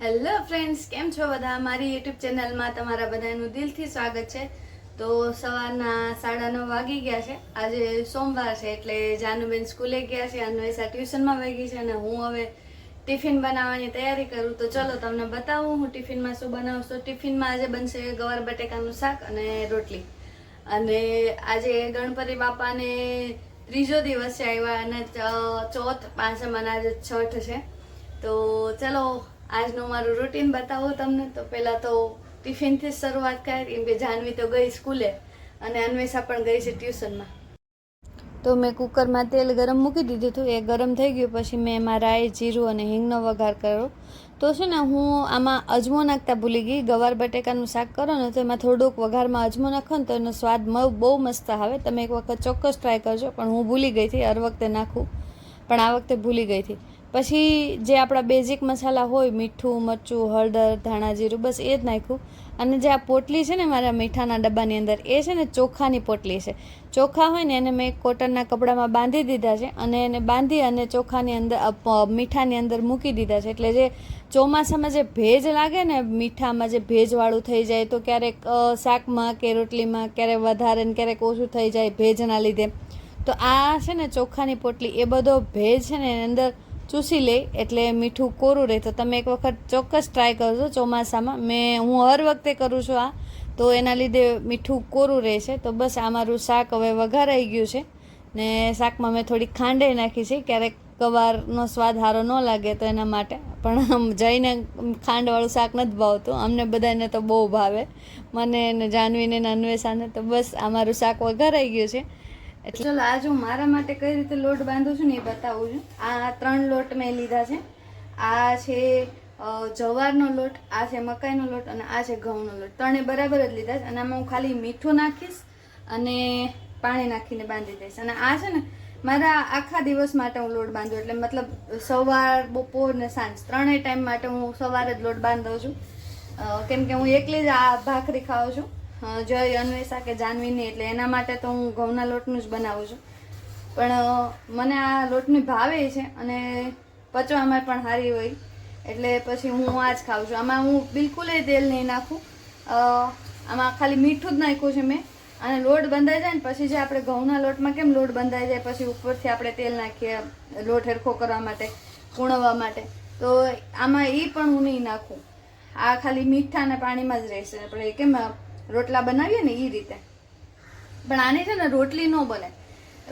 Hello friends કેમ છો બધા? મારી યુટ્યુબ ચેનલમાં તમારા બધાનું દિલથી સ્વાગત છે. તો સવારના સાડા નવ વાગી ગયા છે. આજે સોમવાર છે, એટલે જાનુબેન સ્કૂલે ગયા છે અન્વેષા ટ્યુશનમાં વાગી છે અને હું હવે ટિફિન બનાવવાની તૈયારી કરું. તો ચલો તમને બતાવું, હું ટિફિનમાં શું બનાવું? તો ટિફિનમાં આજે બનશે ગવાર બટેકાનું શાક અને રોટલી. અને આજે ગણપતિ બાપાને ત્રીજો દિવસ છે આવ્યા અને ચોથ પાંચમ અને આજે છઠ છે. તો ચલો આજનું મારું રૂટીન બતાવું તમને. તો પહેલાં તો ટિફિનથી શરૂઆત કરી, કેમ કે જાનવી તો ગઈ સ્કૂલે અને અન્વેષા પણ ગઈ છે ટ્યુશનમાં. તો મેં કુકરમાં તેલ ગરમ મૂકી દીધું હતું. એ ગરમ થઈ ગયું, પછી મેં એમાં રાઈ જીરું અને હિંગનો વઘાર કર્યો. તો છે ને, હું આમાં અજમો નાખતા ભૂલી ગઈ. ગવાર બટેકાનું શાક કરો ને, તો એમાં થોડુંક વઘારમાં અજમો નાખો ને, તો એનો સ્વાદ બહુ મસ્ત આવે. તમે એક વખત ચોક્કસ ટ્રાય કરજો, પણ હું ભૂલી ગઈ હતી. હર વખતે નાખું. પણ આ વખતે ભૂલી ગઈ હતી. પછી જે આપણા બેઝિક મસાલા હોય, મીઠું, મરચું, હળદર, ધાણા જીરું, બસ એ જ નાખ્યું. અને જે આ પોટલી છે ને મારા મીઠાના ડબ્બાની અંદર, એ છે ને ચોખાની પોટલી છે. ચોખા હોય ને એને મેં કોટનના કપડામાં બાંધી દીધા છે અને એને બાંધી અને ચોખાની અંદર મીઠાની અંદર મૂકી દીધા છે. એટલે જે ચોમાસામાં જે ભેજ લાગે ને, મીઠામાં જે ભેજવાળું થઈ જાય, તો ક્યારેક શાકમાં કે રોટલીમાં ક્યારેક વધારે ને ક્યારેક ઓછું થઈ જાય ભેજના લીધે. તો આ છે ને ચોખાની પોટલી, એ બધો ભેજ છે ને એની અંદર ચૂસી લે એટલે મીઠું કોરું રહે. તો તમે એક વખત ચોક્કસ ટ્રાય કરજો ચોમાસામાં. મેં, હું હર વખતે કરું છું આ. તો એના લીધે મીઠું કોરું રહે છે. તો બસ આ મારું શાક હવે વઘારાઈ ગયું છે. ને શાકમાં મેં થોડી ખાંડે નાખી છે. ક્યારેક કવારનો સ્વાદ સારો ન લાગે તો એના માટે. પણ આમ જઈને ખાંડવાળું શાક નથી ભાવતું. અમને બધાને તો બહુ ભાવે. મને જાનવીને નાનવેસાને તો બસ આ મારું શાક વઘારાઈ ગયું છે. એટલે ચલો આજ હું મારા માટે કઈ રીતે લોટ બાંધું છું ને એ બતાવું છું. આ ત્રણ લોટ મેં લીધા છે. આ છે જવારનો લોટ, આ છે મકાઈનો લોટ અને આ છે ઘઉંનો લોટ. ત્રણે બરાબર જ લીધા છે અને આમાં હું ખાલી મીઠું નાખીશ અને પાણી નાખીને બાંધી દઈશ. અને આ છે ને, મારા આખા દિવસ માટે હું લોટ બાંધું એટલે મતલબ સવાર, બપોર ને સાંજ ત્રણેય ટાઈમ માટે હું સવારે જ લોટ બાંધું છું. કેમ કે હું એકલી જ આ ભાખરી ખાઉં છું. જય અન્વેષા કે જાનવીની, એટલે એના માટે તો હું ઘઉંના લોટનું જ બનાવું છું. પણ મને આ લોટની ભાવે છે અને પચવામાં પણ સારી હોય. એટલે પછી હું આ જ ખાઉં છું. આમાં હું બિલકુલ તેલ નહીં નાખું. આમાં ખાલી મીઠું જ નાખ્યું છે મેં. અને લોટ બંધાઈ જાય ને, પછી જે આપણે ઘઉંના લોટમાં કેમ લોટ બંધાઈ જાય, પછી ઉપરથી આપણે તેલ નાખીએ, લોટ હેરખો કરવા માટે કૂણવવા માટે. તો આમાં એ પણ હું નહીં નાખું. આ ખાલી મીઠા અને પાણીમાં જ રહેશે. આપણે કેમ રોટલા બનાવીએ ને એ રીતે. પણ આની છે ને રોટલી ન બને.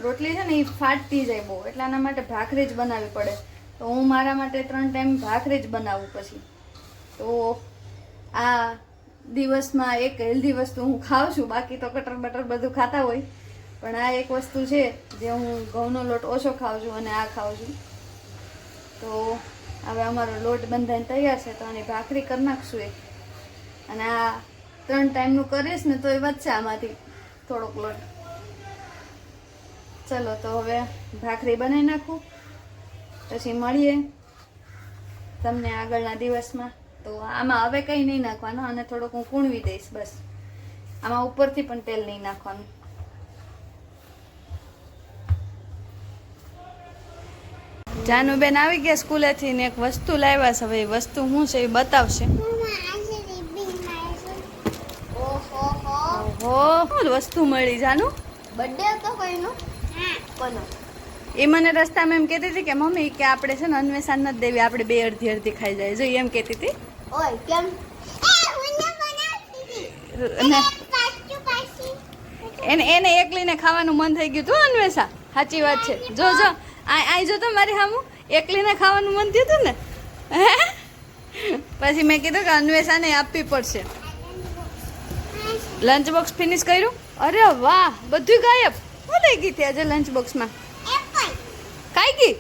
રોટલી છે ને એ ફાટતી જાય બહુ, એટલે આના માટે ભાખરી જ બનાવવી પડે. તો હું મારા માટે ત્રણ ટાઈમ ભાખરી જ બનાવું પછી. તો આ દિવસમાં એક હેલ્ધી વસ્તુ હું ખાઉં છું, બાકી તો કટર બટર બધું ખાતા હોય. પણ આ એક વસ્તુ છે જે હું ઘઉંનો લોટ ઓછો ખાઉં છું અને આ ખાઉં છું. તો હવે અમારો લોટ બંધાઈને તૈયાર છે, તો આની ભાખરી કરી નાખશું એક. અને આ ત્રણ ટાઈમનું કરીશ ને તો એ વધશે આમાંથી. થોડોક લોટ. ચલો, તો હવે ભાખરી બનાવી નાખું. પછી મળીએ તમને આગળના દિવસમાં. તો આમાં હવે કંઈ નહીં નાખવાનું અને થોડોક હું કૂણવી દઈશ બસ. આમાં ઉપરથી પણ તેલ નહીં નાખવાનું. જાનુબેન આવી ગયા સ્કૂલેથી ને એક વસ્તુ લાવ્યા છે, હવે એ વસ્તુ શું છે એ બતાવશે ઓહો શું વસ્તુ મળી જાનું. બર્થડે હતો કોઈનો? કોનો? એ મને રસ્તામાં એમ કહેતી હતી કે મમ્મી કે આપણે છે ને અન્વેષણ નથી દેવી આપણે બે અડધી અડધી ખાઈ જાય. જો એમ કહેતી હતી. ઓય કેમ? એ મને બનાવતી હતી. અને પાછું પાછી એને એને એકલીને ખાવાનું મન થઈ ગયું તું અન્વેષા. સાચી વાત છે. જો જો આ આઈ જો તો મારી સામું એકલીને ખાવાનું મન થયું હતું ને. હે? પછી મેં કીધું કે અન્વેષાને આપવી પડશે. લંચ બોક્સ ફિનિશ કર્યું? અરે વાહ બધું ગાયબ. શું લઈ ગઈ હતી આજે લંચ બોક્સમાં ખાઈ ગઈ?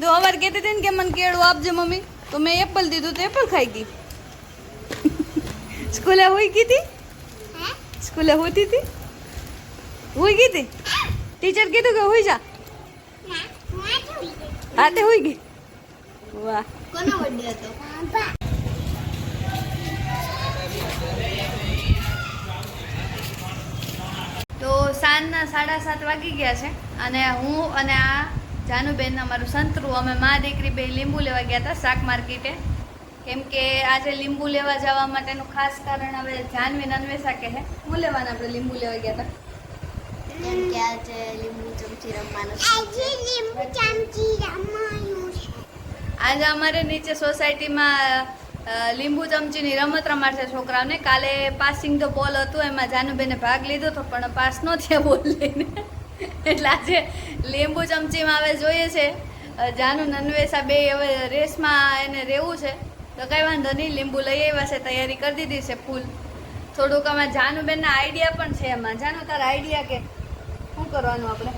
તો અવાર કહેતી હતી ને કે મને કેળું આપજે મમ્મી. તો મેં એપલ દીધું તો એપલ ખાઈ ગઈ. સ્કૂલે હોઈ ગઈ હતી? સ્કૂલે હોતી હતી? હોઈ ગઈ હતી? ટીચર કીધું કે હોઈ જા. હા તે હોઈ ગઈ. વાહ. કોનો બર્થડે હતો? સાંજના સાડા સાત વાગી ગયા છે અને હું અને આ જાનુબેન અમારું સંતરું અમે મા દીકરી બે લીંબુ લેવા ગયા હતા શાક માર્કેટે. કેમ કે આજે લીંબુ લેવા જવા માટેનું ખાસ કારણ હવે જાનવી નનવેસા કે હે હું લેવાના આપણે લીંબુ લેવા ગયા હતા? કેમ કે આજે લીંબુ ચમચી રમવાનું આજે લીંબુ ચમચી રમવાનું આજે અમારે નીચે સોસાયટીમાં લીંબુ ચમચીની રમત રમાડશે છોકરાઓને. કાલે પાસિંગ ધ બોલ હતું એમાં જાનુબેને ભાગ લીધો હતો પણ પાસ ન થયા બોલ લઈને. એટલે આજે લીંબુ ચમચીમાં હવે જોઈએ છે. જાનુ નનવેસા બે હવે રેસમાં એને રહેવું છે. તો કઈ વાંધો નહીં લીંબુ લઈ આવ્યા છે તૈયારી કરી દીધી છે ફૂલ. થોડુંક આમાં જાનુબેનના આઈડિયા પણ છે એમાં જાનુ તારા આઈડિયા કે શું કરવાનું આપણે?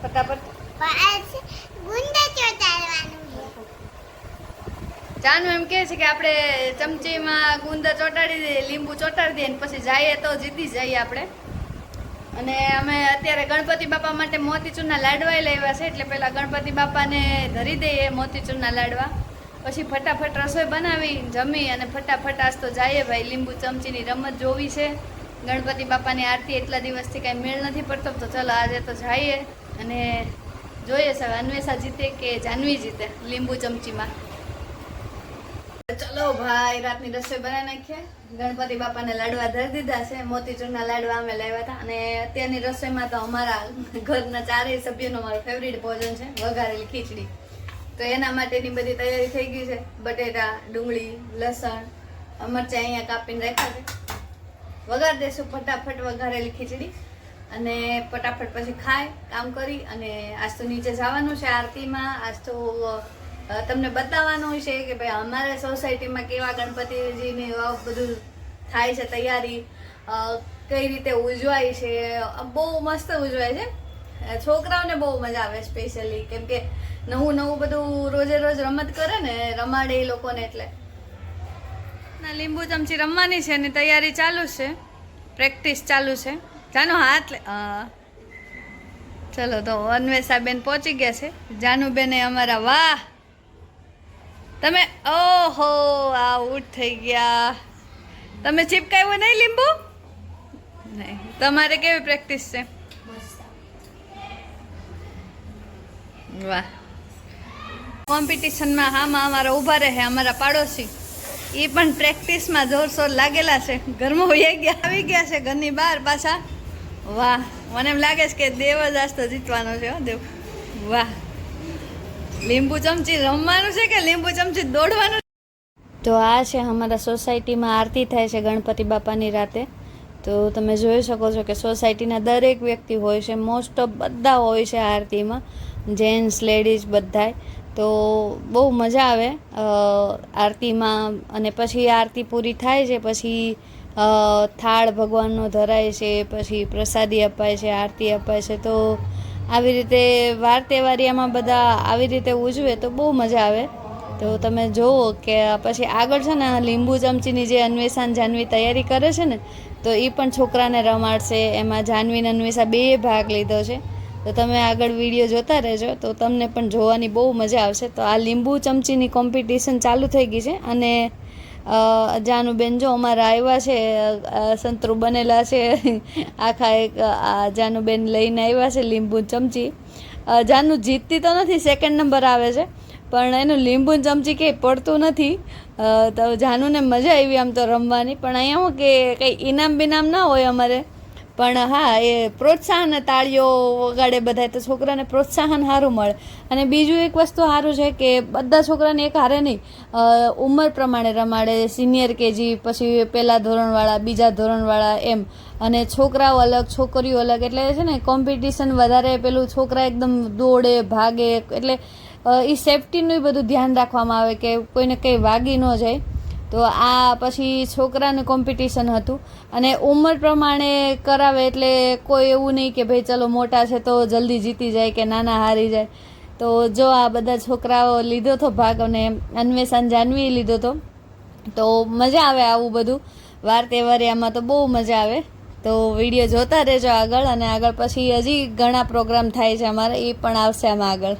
ફટાફટ. પાસ ચોટાડવાનું જાનું એમ કહે છે કે આપણે ચમચીમાં ગુંદર ચોટાડી દઈએ, લીંબુ ચોટાડી દઈએ પછી જઈએ તો જીતી જઈએ આપણે. અને અમે અત્યારે ગણપતિ બાપા માટે મોતીચૂરના લાડવા લાવ્યા છે, એટલે પહેલાં ગણપતિ બાપાને ધરી દઈએ મોતીચૂરના લાડવા. પછી ફટાફટ રસોઈ બનાવી, જમી અને ફટાફટ આજ તો જઈએ ભાઈ, લીંબુ ચમચીની રમત જોવી છે. ગણપતિ બાપાની આરતી એટલા દિવસથી કાંઈ મેળ નથી પડતો, તો ચલો આજે તો જઈએ અને જોઈએ સર અન્વેષા જીતે કે જાનવી જીતે લીંબુ ચમચીમાં? ચલો ભાઈ, રાતની રસોઈ બનાવી નાખીએ. ગણપતિ બાપાને લાડવા ધરી દીધા છે. મોતીચૂરના લાડવા અમે લાવ્યા હતા. અને અત્યારની રસોઈમાં તો અમારા ઘરના ચારેય સભ્યોનો મારું ફેવરિટ ભોજન છે, વઘારેલી ખીચડી. તો એના માટેની બધી તૈયારી થઈ ગઈ છે. બટેટા, ડુંગળી, લસણ, મરચાં અહીંયા કાપીને રાખ્યા છે. વઘાર દેશું ફટાફટ વઘારેલી ખીચડી. અને ફટાફટ પછી ખાય કામ કરી અને આજ તો નીચે જવાનું છે આરતીમાં. આજ તો તમને બતાવવાનું છે કે ભાઈ અમારા સોસાયટીમાં કેવા ગણપતિજીની બધું થાય છે તૈયારી. કઈ રીતે ઉજવાય છે? બહુ મસ્ત ઉજવાય છે. છોકરાઓને બહુ મજા આવે સ્પેશિયલી કેમ કે નવું નવું બધું રોજે રોજ રમત કરે ને, રમાડે એ લોકોને એટલે. ના, લીંબુ ચમચી રમવાની છે ને તૈયારી ચાલુ છે. પ્રેક્ટિસ ચાલુ છે. જાનો હાથ ચલો તો અન્વેષાબેન પહોંચી ગયા છે. જાનુબેને અમારા વાહ! તમે ઓહો, આઉટ થઈ ગયા. તમે ચીપકાવ્યું નહીં, લીંબુ? નહીં. તમારે કેવી પ્રેક્ટિસ છે? વાહ. કોમ્પિટિશનમાં હામાં અમારા ઊભા રહે, અમારા પાડોશી. એ પણ પ્રેક્ટિસમાં જોરશોર લાગેલા છે. ઘરમાં વહી ગયા આવી ગયા છે, ઘરની બહાર પાછા? વાહ. મને એમ લાગે છે કે દેવ જ આજ તો જીતવાનો છે, હો, દેવ. વાહ. લીંબુ ચમચી રમવાનું છે કે લીંબુ ચમચી દોડવાનું તો આ છે અમારા સોસાયટીમાં આરતી થાય છે ગણપતિ બાપાની રાતે. તો તમે જોઈ શકો છો કે સોસાયટીના દરેક વ્યક્તિ હોય છે, મોસ્ટ ઓફ બધા હોય છે આરતીમાં. જેન્ટ્સ, લેડીઝ બધાય. તો બહુ મજા આવે આરતીમાં. અને પછી આરતી પૂરી થાય છે, પછી થાળ ભગવાનનો ધરાય છે, પછી પ્રસાદી અપાય છે, આરતી અપાય છે. તો આવી રીતે વાર તહેવારિયામાં બધા આવી રીતે ઉજવે તો બહુ મજા આવે. તો તમે જુઓ કે પછી આગળ છે ને લીંબુ ચમચીની જે અન્વેષાન જાનવી તૈયારી કરે છે ને, તો એ પણ છોકરાને રમાડશે, એમાં જાનવી ને અન્વેષા બે ભાગ લીધો છે. તો તમે આગળ વીડિયો જોતા રહેજો, તો તમને પણ જોવાની બહુ મજા આવશે. તો આ લીંબુ ચમચીની કોમ્પિટિશન ચાલુ થઈ ગઈ છે અને જાનુબેન જો અમારા આવ્યા છે સંતરુ બનેલા છે, આખા એક આ જાનુબેન લઈને આવ્યા છે લીંબુ ચમચી. જાનુ જીતતી તો નથી સેકન્ડ નંબર આવે છે, પણ એનું લીંબુ ચમચી કંઈ પડતું નથી. તો જાનુને મજા આવી આમ તો રમવાની, પણ અહીંયા હું કે કંઈ ઇનામ બિનામ ના હોય અમારે. પણ હા, એ પ્રોત્સાહન તાળીઓ વગાડે બધાય તો છોકરાને પ્રોત્સાહન સારું મળે. અને બીજું એક વસ્તુ સારું છે કે બધા છોકરાને એક હારે નહીં ઉંમર પ્રમાણે રમાડે. સિનિયર કેજી પછી પહેલાં ધોરણવાળા, બીજા ધોરણવાળા એમ. અને છોકરાઓ અલગ, છોકરીઓ અલગ. એટલે છે ને કોમ્પિટિશન વધારે, પેલું છોકરા એકદમ દોડે, ભાગે. એટલે એ સેફટીનું બધું ધ્યાન રાખવામાં આવે કે કોઈને કંઈ વાગી ન જાય. તો આ પછી છોકરાનું કોમ્પિટિશન હતું. અને ઉંમર પ્રમાણે કરાવે એટલે કોઈ એવું નહીં કે ભાઈ ચલો મોટા છે તો જલ્દી જીતી જાય કે નાના હારી જાય. તો જો આ બધા છોકરાઓ લીધો હતો ભાગ અને અન્વેષણ જાનવી લીધો હતો તો મજા આવે આવું બધું. વાર તહેવારિયામાં તો બહુ મજા આવે. તો વીડિયો જોતા રહેજો આગળ અને આગળ પછી હજી ઘણા પ્રોગ્રામ થાય છે અમારે, એ પણ આવશે આમાં આગળ.